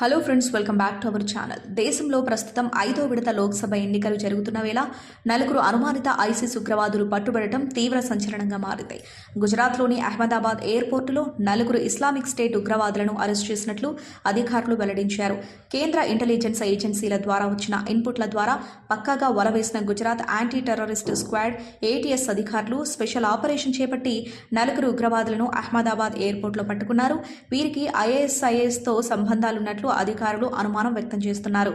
Hello friends welcome back to our channel. దేశంలో ప్రస్తుతం ఐదో విడత లోక్సభ ఎన్నికలు జరుగుతున్న వేళ నలుగురు అనుమానిత ఐసిస్ ఉగ్రవాదులు పట్టుబడటం తీవ్ర సంచలనంగా మారింది. గుజరాత్లోని అహ్మదాబాద్ ఎయిర్పోర్టులో నలుగురు ఇస్లామిక్ స్టేట్ ఉగ్రవాదులను అరెస్ట్ చేసినట్లు అధికారులు వెల్లడించారు. కేంద్ర ఇంటెలిజెన్స్ ఏజెన్సీల ద్వారా వచ్చిన ఇన్పుట్ల ద్వారా పక్కాగా వలవేసిన Gujarat anti terrorist squad ATS అధికారులు స్పెషల్ ఆపరేషన్ చేపట్టి నలుగురు ఉగ్రవాదులను అహ్మదాబాద్ ఎయిర్పోర్టులో పట్టుకున్నారు. వీరికి ఐఏఎస్ఐఎస్తో సంబంధాలున్నట్లు అధికారులు అనుమానం వ్యక్తం చేస్తున్నారు.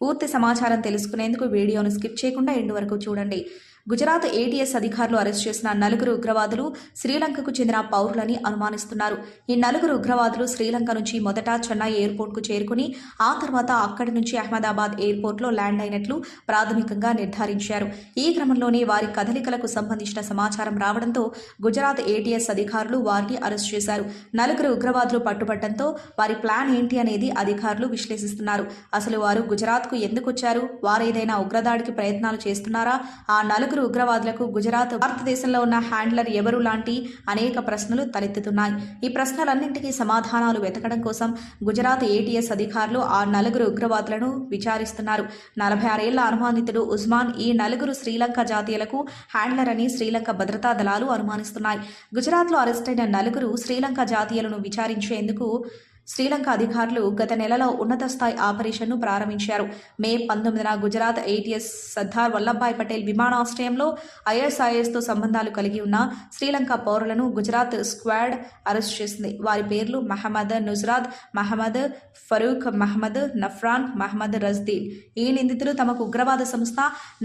పూర్తి సమాచారం తెలుసుకునేందుకు వీడియోను స్కిప్ చేయకుండా ఎండు వరకు చూడండి. గుజరాత్ ఏటీఎస్ అధికారులు అరెస్ట్ చేసిన నలుగురు ఉగ్రవాదులు శ్రీలంకకు చెందిన పౌరులని అనుమానిస్తున్నారు. ఈ నలుగురు ఉగ్రవాదులు శ్రీలంక నుంచి మొదట చెన్నై ఎయిర్పోర్ట్కు చేరుకుని ఆ తర్వాత అక్కడి నుంచి అహ్మదాబాద్ ఎయిర్పోర్ట్లో ల్యాండ్ అయినట్లు ప్రాథమికంగా నిర్ధారించారు. ఈ క్రమంలోనే వారి కదలికలకు సంబంధించిన సమాచారం రావడంతో గుజరాత్ ఏటీఎస్ అధికారులు వారిని అరెస్ట్ చేశారు. నలుగురు ఉగ్రవాదులు పట్టుబట్టడంతో వారి ప్లాన్ ఏంటి అనేది అధికారులు విశ్లేషిస్తున్నారు. అసలు వారు గుజరాత్కు ఎందుకు వచ్చారు? వారు ఏదైనా ఉగ్రదాడికి ప్రయత్నాలు చేస్తున్నారా? ఆ నలుగురు ఉగ్రవాదులకు గుజరాత్ భారతదేశంలో ఉన్న హ్యాండ్లర్ ఎవరు లాంటి అనేక ప్రశ్నలు తలెత్తుతున్నాయి. ఈ ప్రశ్నలన్నింటికీ సమాధానాలు వెతకడం కోసం గుజరాత్ ఏటీఎస్ అధికారులు ఆ నలుగురు ఉగ్రవాదులను విచారిస్తున్నారు. నలభై ఆరేళ్ళ అనుమానితుడు ఉస్మాన్ ఈ నలుగురు శ్రీలంక జాతీయులకు హ్యాండ్లర్ అని శ్రీలంక భద్రతా దళాలు అనుమానిస్తున్నాయి. గుజరాత్లో అరెస్టైన నలుగురు శ్రీలంక జాతీయులను విచారించేందుకు శ్రీలంక అధికారులు గత నెలలో ఉన్నత స్థాయి ఆపరేషన్ను ప్రారంభించారు. మే పంతొమ్మిదిన గుజరాత్ ఏటీఎస్ సర్దార్ వల్లభాయ్ పటేల్ విమానాశ్రయంలో ఐఎస్ఐఎస్తో సంబంధాలు కలిగి ఉన్న శ్రీలంక పౌరులను గుజరాత్ స్క్వాడ్ అరెస్ట్ చేసింది. వారి పేర్లు మహమ్మద్ నుజరాత్ మహమ్మద్ ఫరూక్ మహమ్మద్ నఫ్రాన్ మహమ్మద్ రజ్దీన్ ఈ నిందితులు తమకు ఉగ్రవాద సంస్థ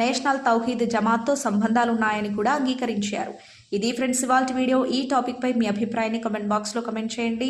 నేషనల్ తౌహీద్ జమాత్తో సంబంధాలున్నాయని కూడా అంగీకరించారు. ఇది ఫ్రెండ్స్ ఇవాళ వీడియో. ఈ టాపిక్పై మీ అభిప్రాయాన్ని కమెంట్ బాక్స్లో కమెంట్ చేయండి.